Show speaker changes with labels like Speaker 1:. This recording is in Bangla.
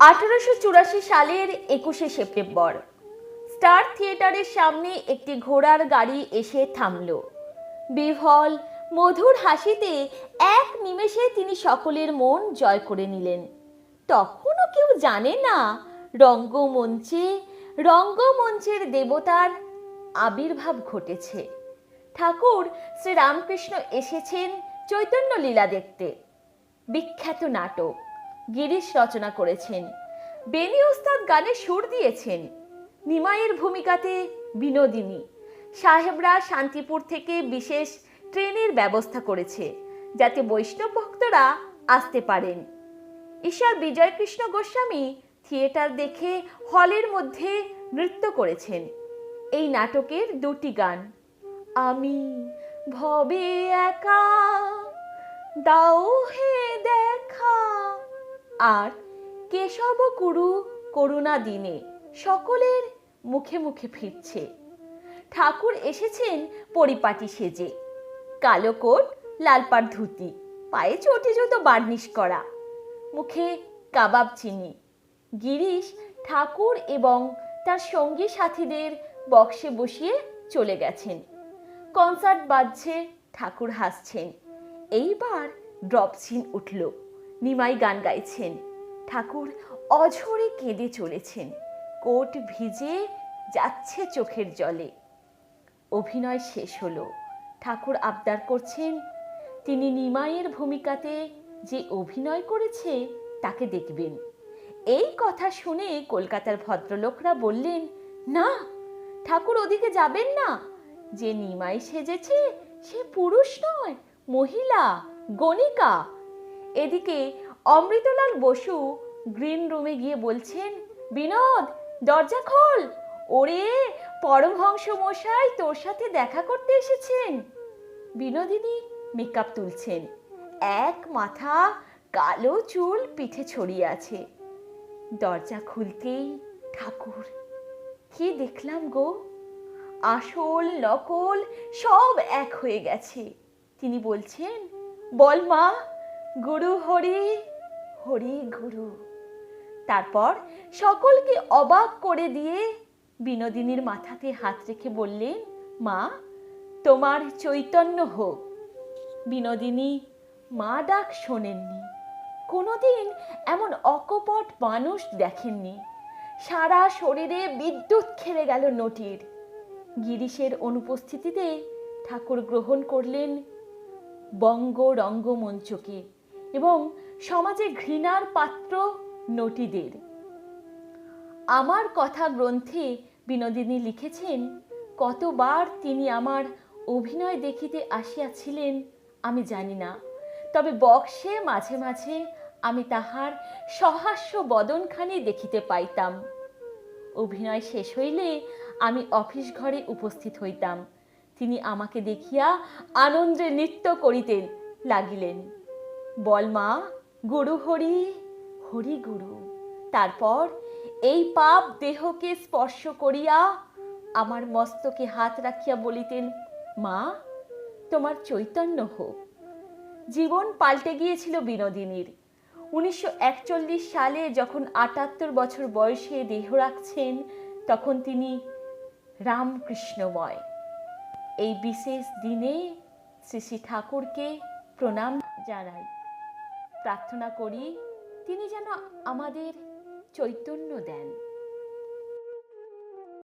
Speaker 1: আঠারোশো চুরাশি সালের একুশে সেপ্টেম্বর। স্টার থিয়েটারের সামনে একটি ঘোড়ার গাড়ি এসে থামল। বিহল মধুর হাসিতে এক নিমেষে তিনি সকলের মন জয় করে নিলেন। তখনও কেউ জানে না রঙ্গমঞ্চে, রঙ্গমঞ্চের দেবতার আবির্ভাব ঘটেছে। ঠাকুর শ্রীরামকৃষ্ণ এসেছেন চৈতন্য লীলা দেখতে। বিখ্যাত নাটক। গিরিশ রচনা করেছেন। বেনি ওস্তাদ গানে সুর দিয়েছেন। নিমাইয়ের ভূমিকাতে বিনোদিনী। সাহেবরা শান্তিপুর থেকে বিশেষ ট্রেনের ব্যবস্থা করেছে, যাতে বৈষ্ণব ভক্তরা আসতে পারেন। ঈশ্বর বিজয়কৃষ্ণ গোস্বামী থিয়েটার দেখে হলের মধ্যে নৃত্য করেছেন। এই নাটকের দুটি গান, আমি ভবে একা, দাও হে দেখা আর কেশব কুরু করুণা দিনে সকলের মুখে মুখে ফিরছে। ঠাকুর এসেছেন পরিপাটি সেজে। কালো কোট, লাল পাড় ধুতি, পায়ে চটি জুতো বার্নিশ করা, মুখে কাবাব চিনি। গিরিশ, ঠাকুর এবং তার সঙ্গী সাথীদের বক্সে বসিয়ে চলে গেছেন। কনসার্ট বাজছে, ঠাকুর হাসছেন। এইবার ড্রপ সিন উঠল। নিমাই গান গাইছেন। ঠাকুর অঝরে কেঁদে চলেছেন। কোট ভিজে যাচ্ছে চোখের জলে। অভিনয় শেষ হলো। ঠাকুর আবদার করছেন, তিনি নিমাইয়ের ভূমিকাতে যে অভিনয় করেছে তাকে দেখবেন। এই কথা শুনে কলকাতার ভদ্রলোকরা বললেন, না, ঠাকুর ওদিকে যাবেন না। যে নিমাই সেজেছে সে পুরুষ নয়, মহিলা, গণিকা। এদিকে অমৃতলাল বসু গ্রিন রুমে গিয়ে বলছেন, বিনোদ, দরজা খোল। ওরে পরমহংস মশাই তোর সাথে দেখা করতে এসেছেন। বিনোদিনী মেকআপ তুলছেন। এক মাথা কালো চুল পিঠে ছড়িয়ে আছে। দরজা খুলতেই ঠাকুর, কি দেখলাম গো? আসল, নকল, সব এক হয়ে গেছে। তিনি বলছেন, বল মা গুরু হরি হরি গুরু। তারপর সকলকে অবাক করে দিয়ে বিনোদিনীর মাথাতে হাত রেখে বললেন, মা, তোমার চৈতন্য হোক। বিনোদিনী, মা ডাক শোনেননি। কোনোদিন এমন অকপট মানুষ দেখেননি। সারা শরীরে বিদ্যুৎ খেলে গেল নটির। গিরিশের অনুপস্থিতিতে ঠাকুর গ্রহণ করলেন বঙ্গ রঙ্গমঞ্চকে এবং সমাজে ঘৃণার পাত্র নটিদের। আমার কথা গ্রন্থে বিনোদিনী লিখেছেন, কতবার তিনি আমার অভিনয় দেখিতে আসিয়াছিলেন আমি জানি না। তবে বক্সে মাঝে মাঝে আমি তাহার সহাস্য বদনখানি দেখিতে পাইতাম। অভিনয় শেষ হইলে আমি অফিস ঘরে উপস্থিত হইতাম। তিনি আমাকে দেখিয়া আনন্দে নৃত্য করিতে লাগিলেন। বল মা, গুরু হরি হরি গুরু। তারপর এই পাপ দেহকে স্পর্শ করিয়া আমার মস্তকে হাত রাখিয়া বলিতেন, মা, তোমার চৈতন্য হোক। জীবন পাল্টে গিয়েছিল বিনোদিনীর। উনিশশো একচল্লিশ সালে যখন আটাত্তর বছর বয়সে দেহ রাখছেন, তখন তিনি রামকৃষ্ণময়। এই বিশেষ দিনে শ্রী শ্রী ঠাকুরকে প্রণাম জানাই। প্রার্থনা করি তিনি যেন আমাদের চৈতন্য দেন।